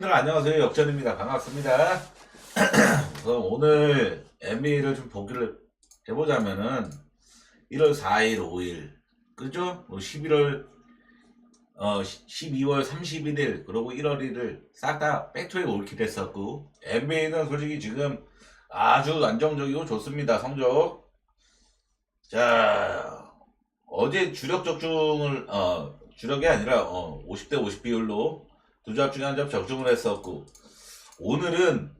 네, 안녕하세요. 역전입니다. 반갑습니다. 우선 오늘 NBA를 좀 보기를 해보자면은 1월 4일, 5일, 그죠? 11월, 어, 12월 31일, 그리고 1월 1일 싹 다 백투에 올킬 했었고, NBA는 솔직히 지금 아주 안정적이고 좋습니다. 성적. 자, 어제 주력 적중을, 어, 주력이 아니라, 어, 50대 50 비율로 두 조합 중에 한 조합 적중을 했었고 오늘은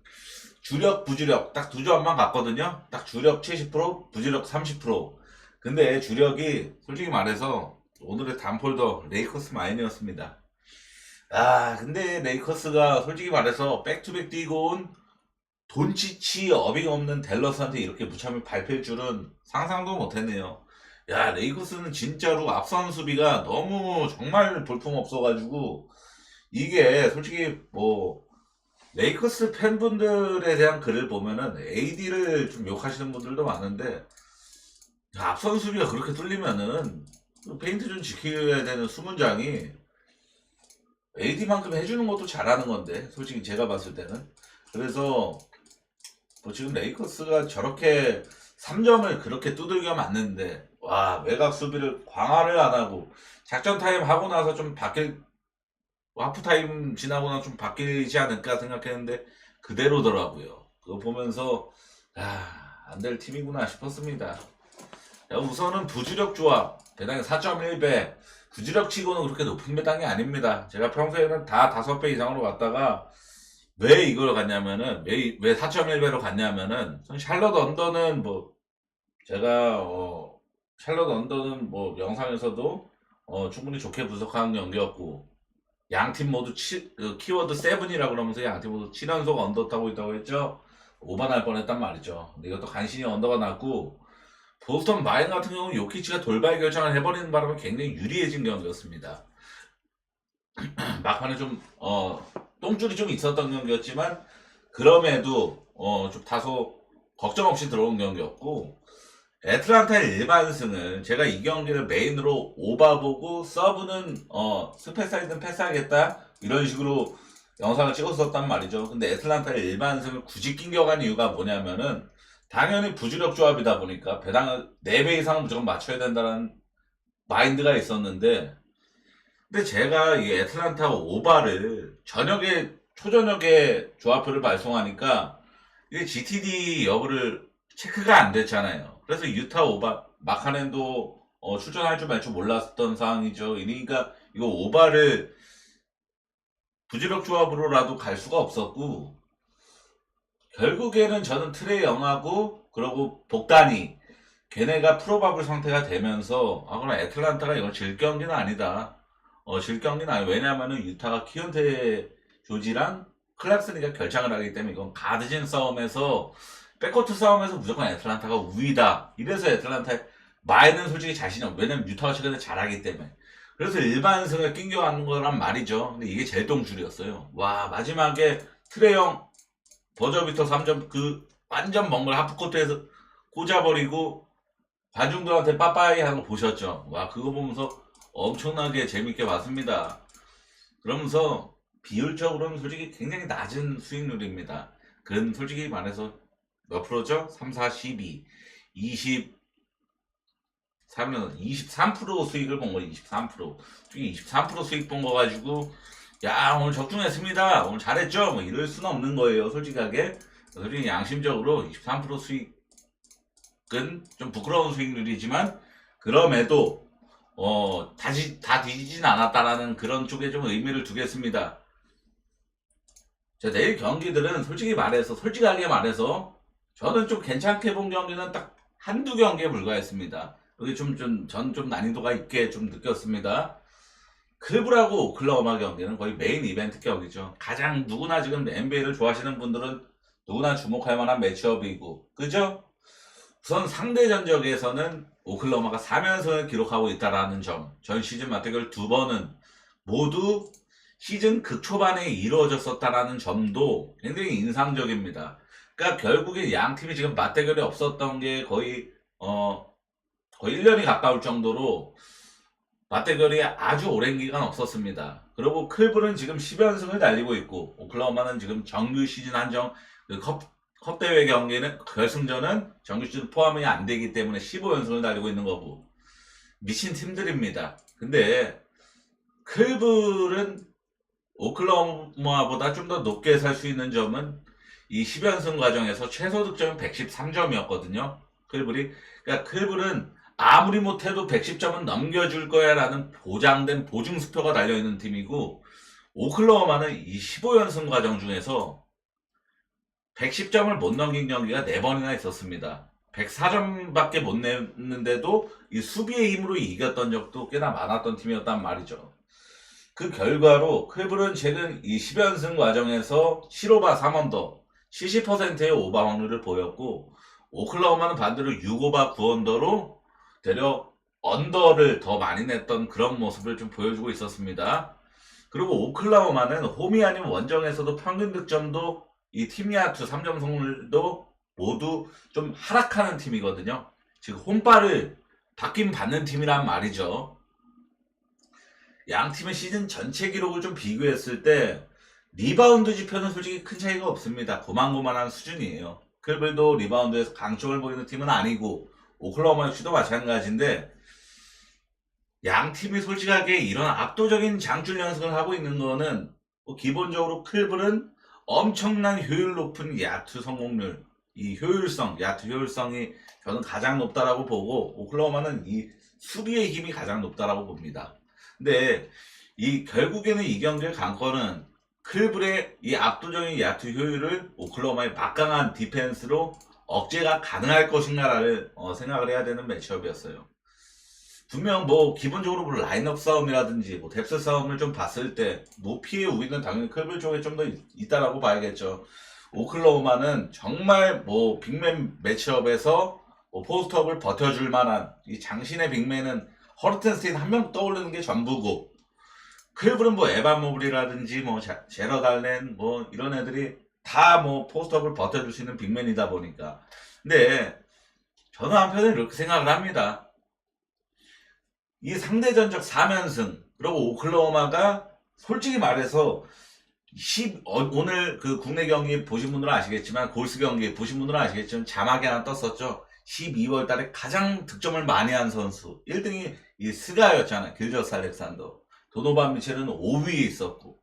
주력 부주력 딱두 조합만 갔거든요. 딱 주력 70% 부주력 30% 근데 주력이 솔직히 말해서 오늘의 단폴더 레이커스 마인이었습니다. 아 근데 레이커스가 솔직히 말해서 백투백 뛰고 온 돈치치 어빙 없는 델러스한테 이렇게 무참히 밟힐 줄은 상상도 못했네요. 야 레이커스는 진짜로 앞선 수비가 너무 정말 볼품 없어가지고 이게 솔직히 뭐 레이커스 팬분들에 대한 글을 보면은 AD를 좀 욕하시는 분들도 많은데 야, 앞선 수비가 그렇게 뚫리면은 그 페인트 좀 지켜야 되는 수문장이 AD만큼 해주는 것도 잘하는 건데 솔직히 제가 봤을 때는. 그래서 뭐 지금 레이커스가 저렇게 3점을 그렇게 두들겨 맞는데 와 외곽 수비를 광화를 안 하고 작전 타임 하고 나서 좀 바뀔 뭐 하프타임 지나고 나서 좀 바뀌지 않을까 생각했는데 그대로더라고요. 그거 보면서 아, 안 될 팀이구나 싶었습니다. 야, 우선은 부주력 조합 배당이 4.1배 부주력 치고는 그렇게 높은 배당이 아닙니다. 제가 평소에는 다 5배 이상으로 갔다가 왜 이걸 갔냐면은 왜, 왜 4.1배로 갔냐면은 전 샬럿 언더는 뭐 제가 어 샬럿 언더는 뭐 영상에서도 어 충분히 좋게 분석한 경기였고 양팀 모두 치, 그 키워드 세븐이라 그러면서 양팀 모두 7연속 언더 타고 있다고 했죠. 오반할 뻔했단 말이죠. 근데 이것도 간신히 언더가 났고 보스턴 마인 같은 경우는 요키치가 돌발 결정을 해버리는 바람에 굉장히 유리해진 경기였습니다. 막판에 좀 어, 똥줄이 좀 있었던 경기였지만 그럼에도 어, 좀 다소 걱정 없이 들어온 경기였고 애틀란타의 일반승을 제가 이 경기를 메인으로 오바보고 서브는 어 스페사이드는 패스하겠다 이런 식으로 영상을 찍었었단 말이죠. 근데 애틀란타의 일반승을 굳이 낑겨간 이유가 뭐냐면은 당연히 부주력 조합이다 보니까 배당을 4배 이상은 무조건 맞춰야 된다는 마인드가 있었는데 근데 제가 이 애틀란타 오바를 저녁에 초저녁에 조합표를 발송하니까 이게 GTD 여부를 체크가 안 됐잖아요. 그래서 유타 오바 마카넨도 어, 출전할 줄 말 줄 몰랐던 상황이죠. 그러니까 이거 오바를 부지력 조합으로라도 갈 수가 없었고 결국에는 저는 트레이 영하고 그러고 복단이 걔네가 프로바블 상태가 되면서 아 그럼 애틀란타가 이건 질 경기는 아니다. 어, 질 경기는 아니 왜냐면은 유타가 키온테 조지랑 클락슨이가 결장을 하기 때문에 이건 가드진 싸움에서 백코트 싸움에서 무조건 애틀란타가 우위다. 이래서 애틀란타의 마이는 솔직히 자신이 없. 왜냐면 유타가 최근에 잘하기 때문에. 그래서 일반승을 낑겨가는 거란 말이죠. 근데 이게 제일 똥줄이었어요. 와 마지막에 트레형 버저비터 3점 그 완전 먼 걸 하프코트에서 꽂아버리고 관중들한테 빠빠이 하는 거 보셨죠? 와 그거 보면서 엄청나게 재밌게 봤습니다. 그러면서 비율적으로는 솔직히 굉장히 낮은 수익률입니다. 그건 솔직히 말해서 몇 프로죠? 3, 4, 12, 20, 3년 23% 수익을 본 거예요. 23%. 솔직히 23% 수익 본 거 가지고 야 오늘 적중했습니다. 오늘 잘했죠? 뭐 이럴 수는 없는 거예요. 솔직하게. 솔직히 양심적으로 23% 수익은 좀 부끄러운 수익률이지만 그럼에도 어 다시 다 뒤지진 않았다라는 그런 쪽에 좀 의미를 두겠습니다. 자 내일 경기들은 솔직히 말해서 솔직하게 말해서 저는 좀 괜찮게 본 경기는 딱 한두 경기에 불과했습니다. 여기 좀, 좀, 전 좀 난이도가 있게 좀 느꼈습니다. 클브라고 오클라호마 경기는 거의 메인 이벤트 경기죠. 가장 누구나 지금 NBA를 좋아하시는 분들은 누구나 주목할 만한 매치업이고, 그죠? 우선 상대 전적에서는 오클라호마가 3연승을 기록하고 있다라는 점, 전 시즌 맞대결 두 번은 모두 시즌 극초반에 이루어졌었다라는 점도 굉장히 인상적입니다. 그러니까 결국에 양 팀이 지금 맞대결이 없었던 게 거의 어 거의 1년이 가까울 정도로 맞대결이 아주 오랜 기간 없었습니다. 그리고 클블은 지금 10연승을 달리고 있고 오클라호마는 지금 정규 시즌 한정 그 컵, 컵 대회 경기는 결승전은 정규 시즌 포함이 안 되기 때문에 15연승을 달리고 있는 거고 미친 팀들입니다. 근데 클블은 오클라호마보다 좀 더 높게 살 수 있는 점은 이 10연승 과정에서 최소 득점이 113점이었거든요. 클블이. 그러니까 클블은 아무리 못해도 110점은 넘겨줄 거야 라는 보장된 보증수표가 달려있는 팀이고 오클라호마는 이 15연승 과정 중에서 110점을 못 넘긴 경기가 4번이나 있었습니다. 104점밖에 못 냈는데도 이 수비의 힘으로 이겼던 적도 꽤나 많았던 팀이었단 말이죠. 그 결과로 클블은 최근 이 10연승 과정에서 7오바 3언더 70%의 오바 확률을 보였고 오클라호마는 반대로 6오바 9언더로 되려 언더를 더 많이 냈던 그런 모습을 좀 보여주고 있었습니다. 그리고 오클라호마는 홈이 아닌 원정에서도 평균 득점도 이 팀야투 3점 성률도 모두 좀 하락하는 팀이거든요. 즉 홈발을 받긴 받는 팀이란 말이죠. 양 팀의 시즌 전체 기록을 좀 비교했을 때 리바운드 지표는 솔직히 큰 차이가 없습니다. 고만고만한 수준이에요. 클블도 리바운드에서 강점을 보이는 팀은 아니고 오클라호마 역시도 마찬가지인데 양 팀이 솔직하게 이런 압도적인 장출 연승을 하고 있는 거는 뭐 기본적으로 클블은 엄청난 효율 높은 야투 성공률, 이 효율성, 야투 효율성이 저는 가장 높다라고 보고 오클라호마는 이 수비의 힘이 가장 높다라고 봅니다. 근데 이 결국에는 이 경기의 관건은 클블의 이 압도적인 야투 효율을 오클라호마의 막강한 디펜스로 억제가 가능할 것인가를 어, 생각을 해야 되는 매치업이었어요. 분명 뭐 기본적으로 뭐 라인업 싸움이라든지 뭐 뎁스 싸움을 좀 봤을 때 높이의 우위는 당연히 클블 쪽에 좀 더 있다라고 봐야겠죠. 오클라호마는 정말 뭐 빅맨 매치업에서 뭐 포스트업을 버텨줄 만한 이 장신의 빅맨은 허르텐스테인 한명 떠오르는 게 전부고 클블은 뭐 에반 모블이라든지 뭐 자- 제러 달렌 뭐 이런 애들이 다 뭐 포스트업을 버텨줄 수 있는 빅맨이다 보니까 근데 저는 한편에 이렇게 생각을 합니다. 이 상대전적 4면승 그리고 오클라호마가 솔직히 말해서 10, 어, 오늘 그 국내 경기 보신 분들은 아시겠지만 골스 경기 보신 분들은 아시겠지만 자막이 하나 떴었죠. 12월 달에 가장 득점을 많이 한 선수 1등이 이 스가였잖아요. 길저스 알렉산더. 도노반 미첼은 5위에 있었고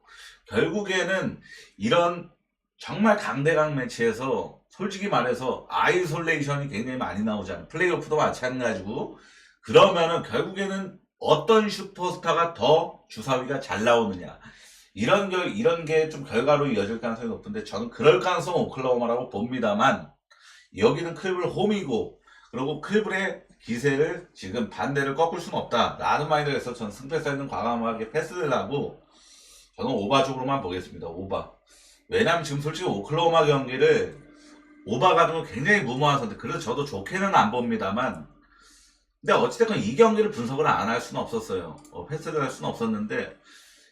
결국에는 이런 정말 강대강 매치에서 솔직히 말해서 아이솔레이션이 굉장히 많이 나오잖아요. 플레이오프도 마찬가지고 그러면은 결국에는 어떤 슈퍼스타가 더 주사위가 잘 나오느냐 이런 결 이런 게 좀 결과로 이어질 가능성이 높은데 저는 그럴 가능성은 오클라호마라고 봅니다만 여기는 클블 홈이고 그리고 클블의 기세를 지금 반대를 꺾을 수는 없다라는 마인드에서 저는 승패 사이는 과감하게 패스를 하고 저는 오바 쪽으로만 보겠습니다. 오바. 왜냐면 지금 솔직히 오클라호마 경기를 오바 건 굉장히 무모한 선택. 그래서 저도 좋게는 안 봅니다만. 근데 어찌됐건 이 경기를 분석을 안 할 수는 없었어요. 어, 패스를 할 수는 없었는데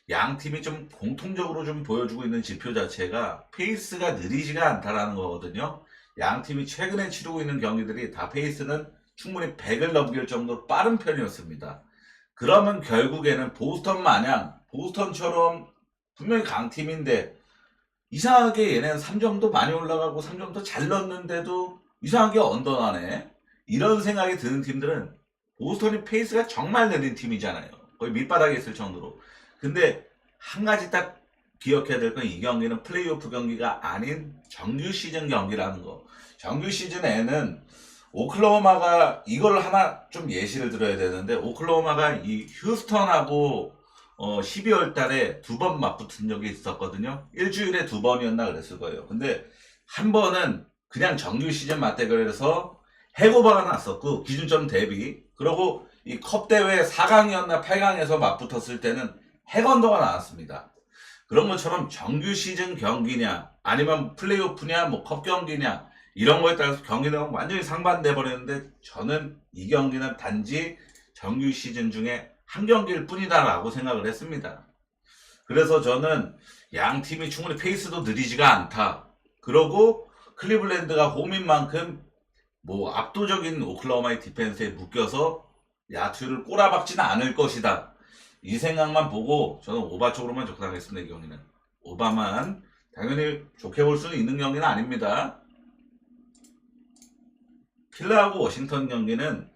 양 팀이 좀 공통적으로 좀 보여주고 있는 지표 자체가 페이스가 느리지가 않다라는 거거든요. 양 팀이 최근에 치르고 있는 경기들이 다 페이스는 충분히 100을 넘길 정도로 빠른 편이었습니다. 그러면 결국에는 보스턴 마냥 보스턴처럼 분명히 강팀인데 이상하게 얘네는 3점도 많이 올라가고 3점도 잘 넣는데도 이상하게 언더나네. 이런 생각이 드는 팀들은 보스턴이 페이스가 정말 느린 팀이잖아요. 거의 밑바닥에 있을 정도로. 근데 한 가지 딱 기억해야 될 건 이 경기는 플레이오프 경기가 아닌 정규 시즌 경기라는 거. 정규 시즌에는 오클라호마가 이걸 하나 좀 예시를 들어야 되는데 오클라호마가 이 휴스턴하고 어 12월 달에 두 번 맞붙은 적이 있었거든요. 일주일에 두 번이었나 그랬을 거예요. 근데 한 번은 그냥 정규 시즌 맞대결에서 해고바가 났었고 기준점 대비 그리고 이 컵 대회 4강이었나 8강에서 맞붙었을 때는 해건도가 나왔습니다. 그런 것처럼 정규 시즌 경기냐 아니면 플레이오프냐 뭐 컵 경기냐 이런 거에 따라서 경기는 완전히 상반돼 버리는데 저는 이 경기는 단지 정규 시즌 중에 한 경기일 뿐이다라고 생각을 했습니다. 그래서 저는 양 팀이 충분히 페이스도 느리지가 않다. 그러고 클리블랜드가 홈인 만큼 뭐 압도적인 오클라호마의 디펜스에 묶여서 야투를 꼬라박지는 않을 것이다. 이 생각만 보고 저는 오바 쪽으로만 접근하겠습니다. 이 경기는 오바만 당연히 좋게 볼 수는 있는 경기는 아닙니다. 필라하고 워싱턴 경기는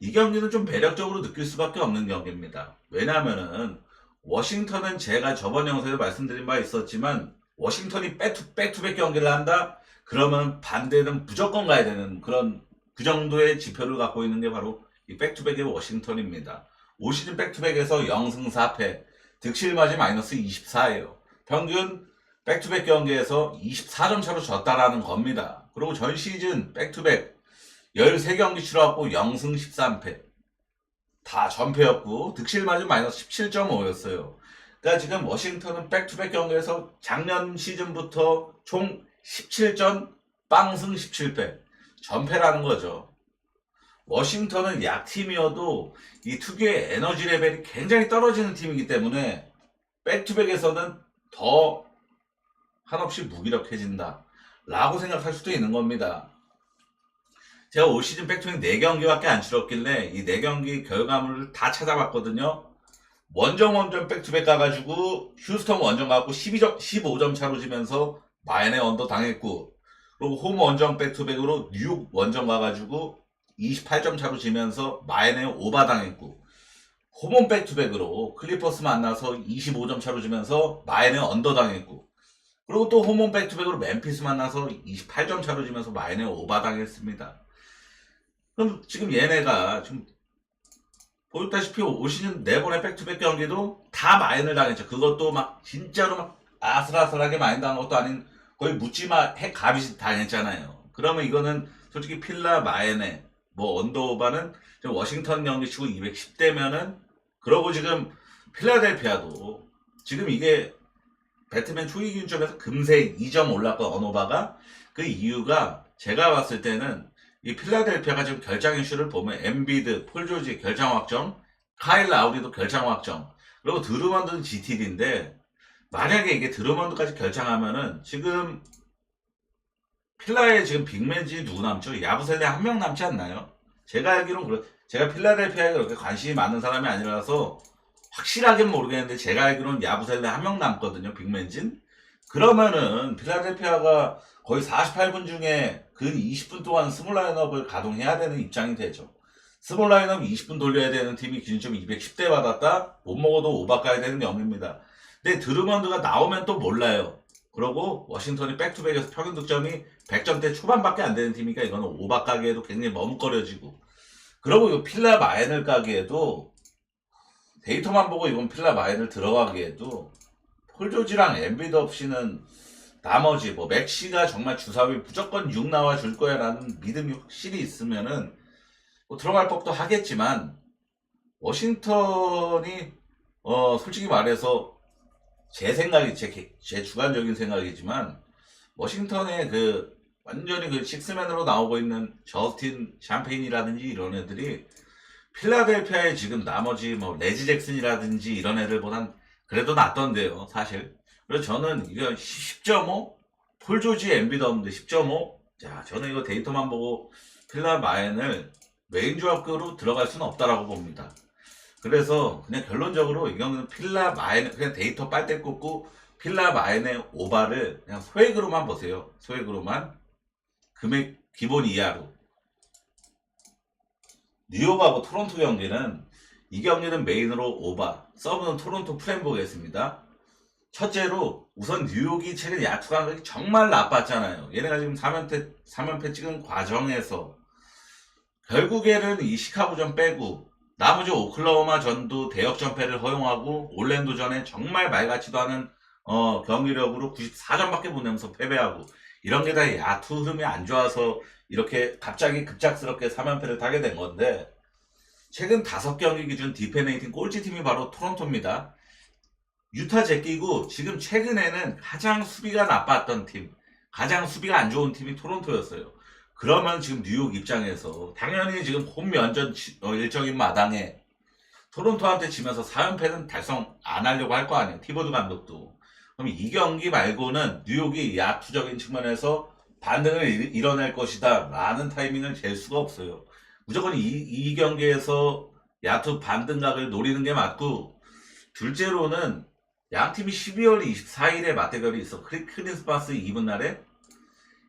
이 경기는 좀 매력적으로 느낄 수밖에 없는 경기입니다. 왜냐하면은 워싱턴은 제가 저번 영상에서 말씀드린 바 있었지만 워싱턴이 백투, 백투백 경기를 한다? 그러면 반대는 무조건 가야 되는 그런 그 정도의 지표를 갖고 있는 게 바로 이 백투백의 워싱턴입니다. 올 시즌 백투백에서 0승 4패, 득실 맞이 마이너스 24예요. 평균 백투백 경기에서 24점 차로 졌다라는 겁니다. 그리고 전 시즌 백투백 13경기 치러갖고 0승 13패. 다 전패였고, 득실 맞이 마이너스 17.5였어요. 그러니까 지금 워싱턴은 백투백 경기에서 작년 시즌부터 총 17전 빵승 17패. 전패라는 거죠. 워싱턴은 약팀이어도 이 특유의 에너지 레벨이 굉장히 떨어지는 팀이기 때문에 백투백에서는 더 한없이 무기력해진다. 라고 생각할 수도 있는 겁니다. 제가 올 시즌 백투백 4경기밖에 안 치렀길래 이 4경기 결과물을 다 찾아봤거든요. 원정 원정 백투백 가가지고 휴스턴 원정 가고 12점, 15점 차로 지면서 마이네 언더 당했고 그리고 홈 원정 백투백으로 뉴욕 원정 가가지고 28점 차로 지면서 마이네 오바 당했고 홈온 백투백으로 클리퍼스 만나서 25점 차로 지면서 마이네 언더 당했고 그리고 또 홈온 백투백으로 멤피스 만나서 28점 차로 지면서 마이네 오바 당했습니다. 그럼 지금 얘네가 지금 보였다시피 올 시즌 네 번의 백투백 경기도 다 마인을 당했죠. 그것도 막 진짜로 막 아슬아슬하게 마인 당한 것도 아닌 거의 묻지마 핵 가비시 당했잖아요. 그러면 이거는 솔직히 필라 마인의 뭐 언더오바는 지금 워싱턴 경기 치고 210대면은 그러고 지금 필라델피아도 지금 이게 배트맨 초기 균점에서 금세 2점 올랐던 언어바가 그 이유가 제가 봤을 때는 이 필라델피아가 지금 결장 이슈를 보면 엠비드, 폴 조지 결장 확정, 카일 라우리도 결장 확정, 그리고 드루먼드는 GTD인데 만약에 이게 드루먼드까지 결장하면은 지금 필라에 지금 빅맨지 누구 남죠? 야부셀레 한 명 남지 않나요? 제가 알기로는 그래. 제가 필라델피아에 그렇게 관심이 많은 사람이 아니라서 확실하게는 모르겠는데 제가 알기로는 야부셀레 한 명 남거든요. 빅맨진. 그러면은 필라델피아가 거의 48분 중에 근 20분 동안 스몰 라인업을 가동해야 되는 입장이 되죠. 스몰 라인업 20분 돌려야 되는 팀이 기준점 210대 받았다? 못 먹어도 오바 가야 되는 영입니다. 근데 드루먼드가 나오면 또 몰라요. 그러고 워싱턴이 백투백에서 평균 득점이 100점대 초반밖에 안 되는 팀이니까 이거는 오바 가기에도 굉장히 머뭇거려지고 그러고 이 필라 마인을 가기에도 데이터만 보고 이건 필라 마인을 들어가기에도 폴조지랑 엠비드 없이는 나머지 뭐 맥시가 정말 주사위 무조건 6 나와 줄 거야라는 믿음이 확실히 있으면은 뭐 들어갈 법도 하겠지만 워싱턴이 어 솔직히 말해서 제 생각이 제, 개- 제 주관적인 생각이지만 워싱턴의 그 완전히 그 식스맨으로 나오고 있는 저스틴 샴페인이라든지 이런 애들이 필라델피아의 지금 나머지 뭐 레지 잭슨이라든지 이런 애들보단 그래도 낫던데요 사실. 그래서 저는 이거 10.5 폴조지 엠비도 없는데 10.5 자 저는 이거 데이터만 보고 필라 마엔을 메인 조합으로 들어갈 수는 없다라고 봅니다. 그래서 그냥 결론적으로 이 경우는 필라 마엔 그냥 데이터 빨대 꽂고 필라 마엔의 오바를 그냥 소액으로만 보세요. 소액으로만. 금액 기본 이하로. 뉴욕하고 토론토 경기는 이 경기는 메인으로 오바, 서브는 토론토 프렘 보겠습니다. 첫째로 우선 뉴욕이 최근 야투 감각이 정말 나빴잖아요. 얘네가 지금 3연패, 3연패 찍은 과정에서 결국에는 이 시카고전 빼고 나머지 오클라호마 전도 대역 전패를 허용하고 올랜도 전에 정말 말 같지도 않은 어, 경기력으로 94점밖에 못 내면서 패배하고 이런 게 다 야투 흐름이 안 좋아서 이렇게 갑자기 급작스럽게 3연패를 타게 된 건데 최근 5경기 기준 디페네이팅 꼴찌팀이 바로 토론토입니다. 유타 제끼고 지금 최근에는 가장 수비가 나빴던 팀, 가장 수비가 안 좋은 팀이 토론토였어요. 그러면 지금 뉴욕 입장에서 당연히 지금 홈 면전 치- 어, 일정인 마당에 토론토한테 지면서 4연패는 달성 안 하려고 할 거 아니에요. 티보드 감독도. 그럼 이 경기 말고는 뉴욕이 야투적인 측면에서 반등을 일- 일어날 것이다 라는 타이밍을 잴 수가 없어요. 무조건 이, 이 경기에서 야투 반등각을 노리는 게 맞고 둘째로는 양 팀이 12월 24일에 맞대결이 있어 크리- 크리스마스 이브 날에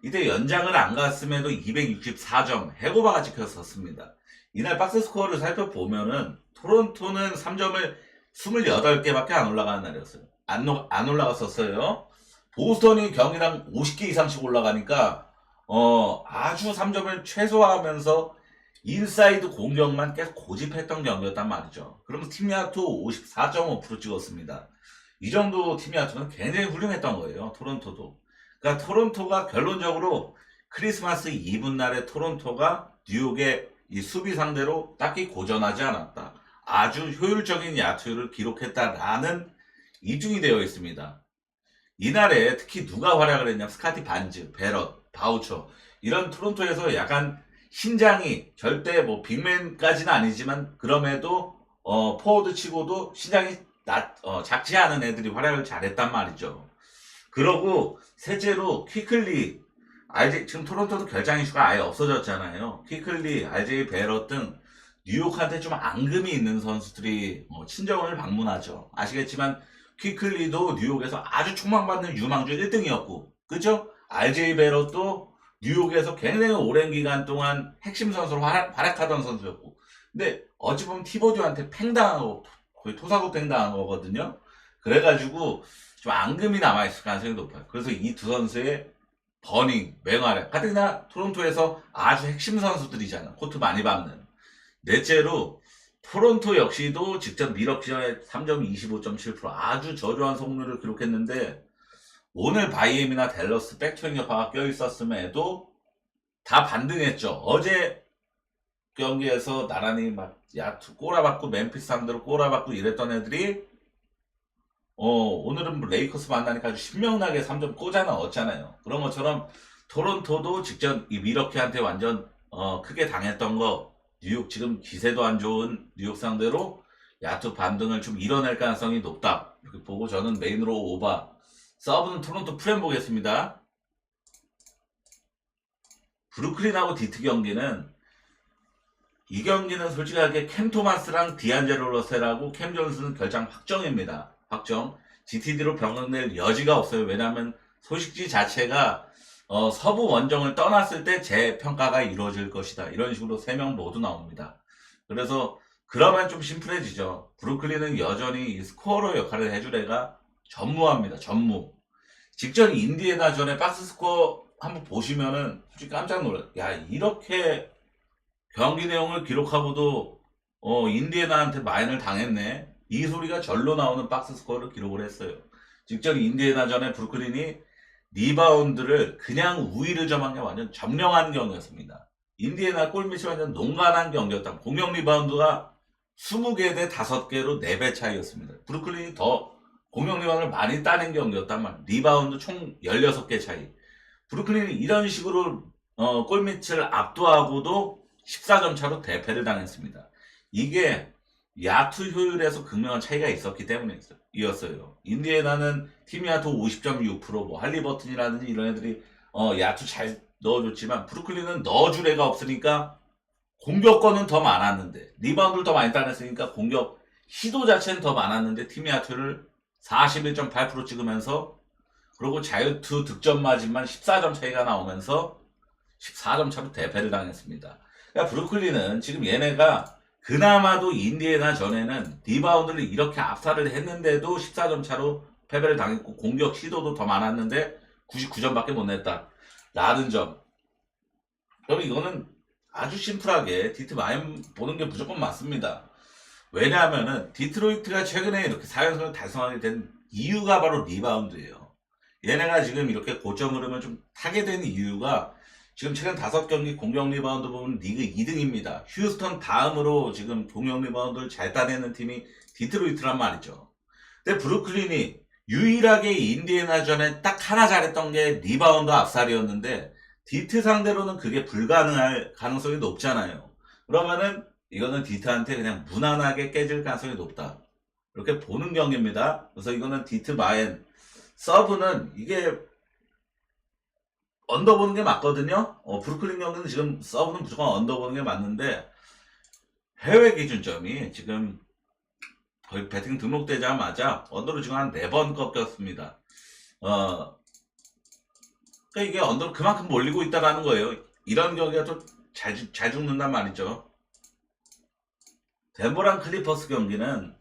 이때 연장을 안 갔음에도 264점 해고바가 찍혔었습니다. 이날 박스 스코어를 살펴보면은 토론토는 3점을 28개밖에 안 올라가는 날이었어요. 안, 올- 안 올라갔었어요. 보스턴이 경기당 50개 이상씩 올라가니까 어, 아주 3점을 최소화하면서 인사이드 공격만 계속 고집했던 경기였단 말이죠. 그러면서 팀 야투 54.5% 찍었습니다. 이 정도 팀 야투는 굉장히 훌륭했던 거예요. 토론토도. 그러니까 토론토가 결론적으로 크리스마스 이브 날에 토론토가 뉴욕의 이 수비 상대로 딱히 고전하지 않았다. 아주 효율적인 야투를 기록했다라는 입증이 되어 있습니다. 이날에 특히 누가 활약을 했냐면 스카티 반즈, 베럿, 바우처 이런 토론토에서 약간 신장이 절대 뭐 빅맨까지는 아니지만 그럼에도 어, 포워드 치고도 신장이 낮, 어, 작지 않은 애들이 활약을 잘했단 말이죠. 그러고 셋째로 퀴클리, RJ, 지금 토론토도 결장 이슈가 아예 없어졌잖아요. 퀴클리, RJ 베럿 등 뉴욕한테 좀 앙금이 있는 선수들이 어, 친정을 방문하죠. 아시겠지만 퀴클리도 뉴욕에서 아주 촉망받는 유망주 1등이었고, 그죠? RJ 베럿도 뉴욕에서 굉장히 오랜 기간 동안 핵심 선수로 활약, 활약하던 선수였고, 근데 어찌 보면 티보드한테 팽당하고 거의 토사구 팽당한 거거든요. 그래가지고 좀 앙금이 남아있을 가능성이 높아요. 그래서 이 두 선수의 버닝, 맹활약, 가뜩이나 토론토에서 아주 핵심 선수들이잖아. 코트 많이 밟는. 넷째로 토론토 역시도 직접 미러키전에 3점 25.7% 아주 저조한 성능을 기록했는데 오늘 바이엠이나 댈러스 백투행 여파가 껴있었음에도 다 반등했죠. 어제 경기에서 나란히 막 야투 꼬라박고 멤피스 상대로 꼬라박고 이랬던 애들이 어 오늘은 뭐 레이커스 만나니까 아주 신명나게 3점 꽂아 넣었잖아요. 그런 것처럼 토론토도 직접 이 미러키한테 완전 어 크게 당했던 거 뉴욕 지금 기세도 안 좋은 뉴욕 상대로 야투 반등을 좀 이뤄낼 가능성이 높다. 이렇게 보고 저는 메인으로 오바. 서브는 토론토 프렘 보겠습니다. 브루클린하고 디트 경기는 이 경기는 솔직하게 캠 토마스랑 디안젤로 러셀하고 캠 존스는 결장 확정입니다. 확정. GTD로 병행될 여지가 없어요. 왜냐하면 소식지 자체가 어, 서부 원정을 떠났을 때 재평가가 이루어질 것이다. 이런 식으로 세 명 모두 나옵니다. 그래서 그러면 좀 심플해지죠. 브루클린은 여전히 이 스코어러 역할을 해줄 애가 전무합니다. 전무. 직전 인디애나 전에 박스 스코어 한번 보시면은 솔직히 깜짝 놀라요. 야 이렇게 경기 내용을 기록하고도 어 인디애나한테 마인을 당했네. 이 소리가 절로 나오는 박스 스코어를 기록을 했어요. 직전 인디애나 전에 브루클린이 리바운드를 그냥 우위를 점한 게 완전 점령한 경기였습니다. 인디애나 골밑이 완전 농간한 경기였다. 공격 리바운드가 20개 대 5개로 4배 차이였습니다. 브루클린이 더 공격 리바운드를 많이 따낸 경기였단 말이에요. 리바운드 총 16개 차이. 브루클린이 이런 식으로 어, 골밑을 압도하고도 14점 차로 대패를 당했습니다. 이게 야투 효율에서 극명한 차이가 있었기 때문이었어요. 인디애나는 팀 야투 50.6%, 뭐 할리버튼이라든지 이런 애들이 어, 야투 잘 넣어줬지만 브루클린은 넣어줄 애가 없으니까 공격권은 더 많았는데 리바운드를 더 많이 따냈으니까 공격 시도 자체는 더 많았는데 팀 야투를 41.8% 찍으면서 그리고 자유투 득점 마진만 14점 차이가 나오면서 14점 차로 대패를 당했습니다. 그러니까 브루클린은 지금 얘네가 그나마도 인디애나 전에는 리바운드를 이렇게 압살을 했는데도 14점 차로 패배를 당했고 공격 시도도 더 많았는데 99점밖에 못 냈다. 라는 점. 그럼 이거는 아주 심플하게 디트 많이 보는 게 무조건 맞습니다. 왜냐하면은 디트로이트가 최근에 이렇게 4연승을 달성하게 된 이유가 바로 리바운드예요. 얘네가 지금 이렇게 고점 흐름을 좀 타게 된 이유가 지금 최근 다섯 경기 공격 리바운드 보면 리그 2등입니다. 휴스턴 다음으로 지금 공격 리바운드를 잘 따내는 팀이 디트로이트란 말이죠. 근데 브루클린이 유일하게 인디애나전에 딱 하나 잘했던 게 리바운드 압살이었는데 디트 상대로는 그게 불가능할 가능성이 높잖아요. 그러면은 이거는 디트한테 그냥 무난하게 깨질 가능성이 높다. 이렇게 보는 경기입니다. 그래서 이거는 디트 마엔 서브는 이게 언더 보는 게 맞거든요. 어, 브루클린 경기는 지금 서브는 무조건 언더 보는 게 맞는데 해외 기준점이 지금 거의 배팅 등록되자마자 언더로 지금 한네번 꺾였습니다. 어, 그러니까 이게 언더로 그만큼 몰리고 있다라는 거예요. 이런 경기가 또 잘, 죽- 잘 죽는단 말이죠. 덴버랑 클리퍼스 경기는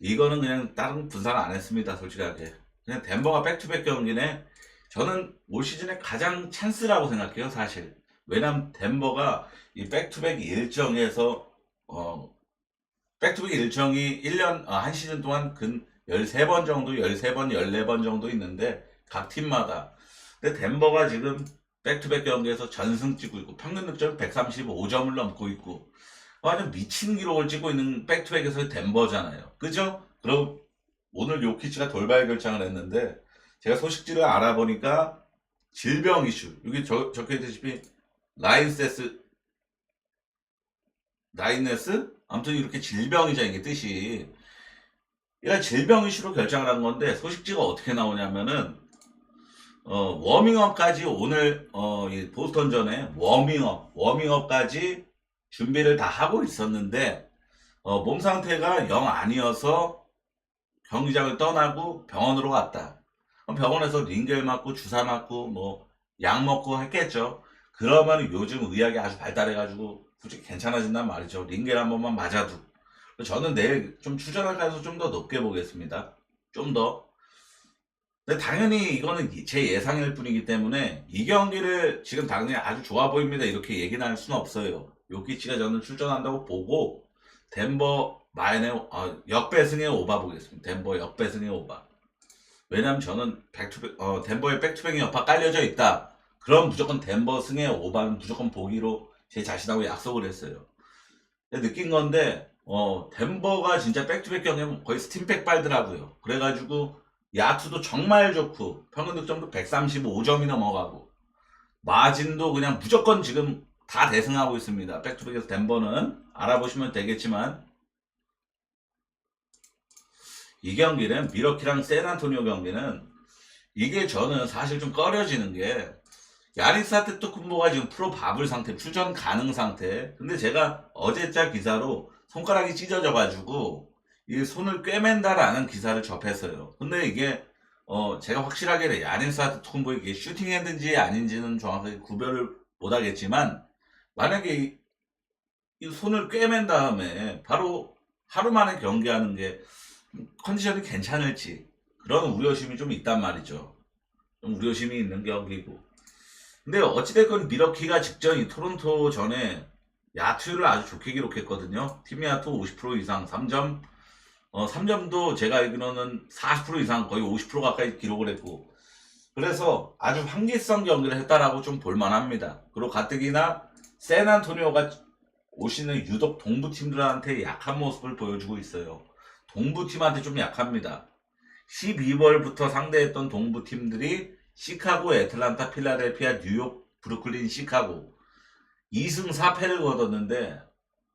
이거는 그냥 다른 분산 안 했습니다. 솔직하게. 그냥 덴버가 백투백 경기네. 저는 올 시즌에 가장 찬스라고 생각해요. 사실. 왜냐면 덴버가 이 백투백 일정에서 어 백투백 일정이 1년 아, 한 시즌 동안 근 13번 정도 13번 14번 정도 있는데 각 팀마다 근데 덴버가 지금 백투백 경기에서 전승 찍고 있고 평균 득점 135점을 넘고 있고 완전 미친 기록을 찍고 있는 백투백에서의 덴버잖아요 그죠? 그럼 오늘 요키치가 돌발 결정을 했는데 제가 소식지를 알아보니까 질병 이슈 여기 적- 적혀있다시피 라인세스 라인네스? 아무튼 이렇게 질병이자 이게 뜻이 얘가 질병 이슈로 결정을 한 건데 소식지가 어떻게 나오냐면은 어, 워밍업까지 오늘 어, 이 보스턴 전에 워밍업 워밍업까지 준비를 다 하고 있었는데 어, 몸 상태가 영 아니어서 경기장을 떠나고 병원으로 갔다. 병원에서 링겔 맞고 주사 맞고 뭐 약 먹고 했겠죠. 그러면 요즘 의학이 아주 발달해가지고 솔직히 괜찮아진단 말이죠. 링겔 한 번만 맞아도. 저는 내일 좀 추전할 가능성 좀더 높게 보겠습니다. 좀 더. 근데 당연히 이거는 제 예상일 뿐이기 때문에 이 경기를 지금 당연히 아주 좋아 보입니다. 이렇게 얘기는 할 수는 없어요. 요키치가 저는 출전한다고 보고 덴버 마인의 어, 역배승의 오바 보겠습니다. 덴버 역배승의 오바. 왜냐면 저는 백투백, 어, 덴버의 백투백의 여파 깔려져 있다. 그럼 무조건 덴버 승의 오바는 무조건 보기로 제 자신하고 약속을 했어요. 느낀 건데 어, 덴버가 진짜 백투백 경기면 거의 스팀백 빨더라고요. 그래가지고 야투도 정말 좋고 평균 득점도 135점이 넘어가고 마진도 그냥 무조건 지금 다 대승하고 있습니다. 백투백에서 덴버는 알아보시면 되겠지만 이 경기는 미러키랑 샌안토니오 경기는 이게 저는 사실 좀 꺼려지는 게 야리사테 토쿤보가 지금 프로 바블 상태, 출전 가능 상태. 근데 제가 어제자 기사로 손가락이 찢어져가지고 이 손을 꿰맨다라는 기사를 접했어요. 근데 이게 어 제가 확실하게 토쿤보이 이게 슈팅했는지 아닌지는 정확하게 구별을 못하겠지만 만약에 이, 이 손을 꿰맨 다음에 바로 하루 만에 경기하는 게 컨디션이 괜찮을지 그런 우려심이 좀 있단 말이죠. 좀 우려심이 있는 경기고. 근데 어찌됐건 미러키가 직전 이 토론토 전에 야투를 아주 좋게 기록했거든요. 팀 야투 50% 이상 3점, 어, 3점도 제가 알기로는 40% 이상 거의 50% 가까이 기록을 했고. 그래서 아주 환기성 경기를 했다라고 좀 볼만합니다. 그리고 가뜩이나 샌안토니오가 올 시즌 유독 동부 팀들한테 약한 모습을 보여주고 있어요. 동부 팀한테 좀 약합니다. 12월부터 상대했던 동부 팀들이 시카고, 애틀란타, 필라델피아, 뉴욕, 브루클린, 시카고 2승 4패를 거뒀는데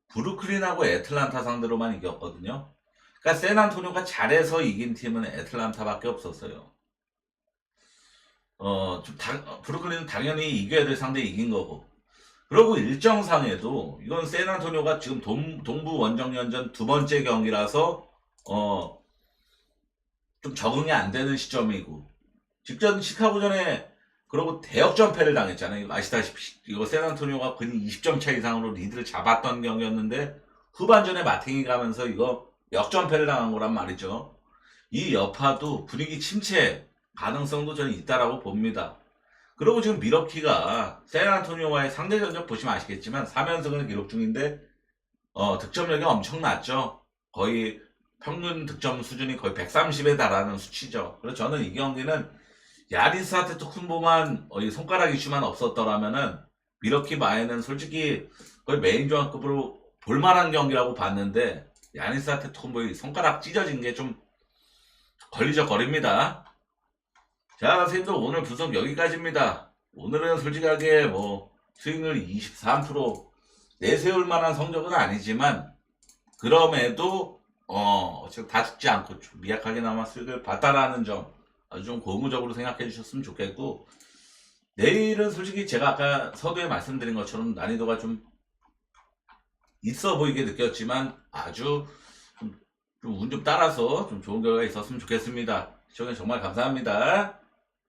브루클린하고 애틀란타 상대로만 이겼거든요. 그러니까 샌안토니오가 잘해서 이긴 팀은 애틀란타밖에 없었어요. 어, 좀 당- 어, 브루클린은 당연히 이겨야 될 상대 이긴 거고. 그리고 일정상에도 이건 샌안토니오가 지금 동, 동부 원정연전 두 번째 경기라서 어, 좀 적응이 안 되는 시점이고 직전 시카고전에 그러고 대역전패를 당했잖아요. 아시다시피 이거 샌안토니오가 거의 20점 차 이상으로 리드를 잡았던 경기였는데 후반전에 마팅이 가면서 이거 역전패를 당한 거란 말이죠. 이 여파도 분위기 침체 가능성도 저는 있다라고 봅니다. 그리고 지금 미러키가 샌안토니오와의 상대 전적 보시면 아시겠지만 3연승을 기록 중인데 어, 득점력이 엄청 낮죠. 거의 평균 득점 수준이 거의 130에 달하는 수치죠. 그래서 저는 이 경기는 야리스한테 토큰보만 어, 이 손가락 이슈만 없었더라면은 미러키 마에는 솔직히 거의 메인 조합급으로 볼만한 경기라고 봤는데 야니스한테 토큰보이 손가락 찢어진 게 좀 걸리적거립니다. 자, 선생님들 오늘 분석 여기까지입니다. 오늘은 솔직하게 뭐 스윙을 23% 내세울 만한 성적은 아니지만 그럼에도 어 다 죽지 않고 좀 미약하게나마 수익을 봤다라는 점 아주 좀 고무적으로 생각해 주셨으면 좋겠고 내일은 솔직히 제가 아까 서두에 말씀드린 것처럼 난이도가 좀 있어 보이게 느꼈지만 아주 좀 운좀 따라서 좀 좋은 결과가 있었으면 좋겠습니다. 시청해 정말 감사합니다.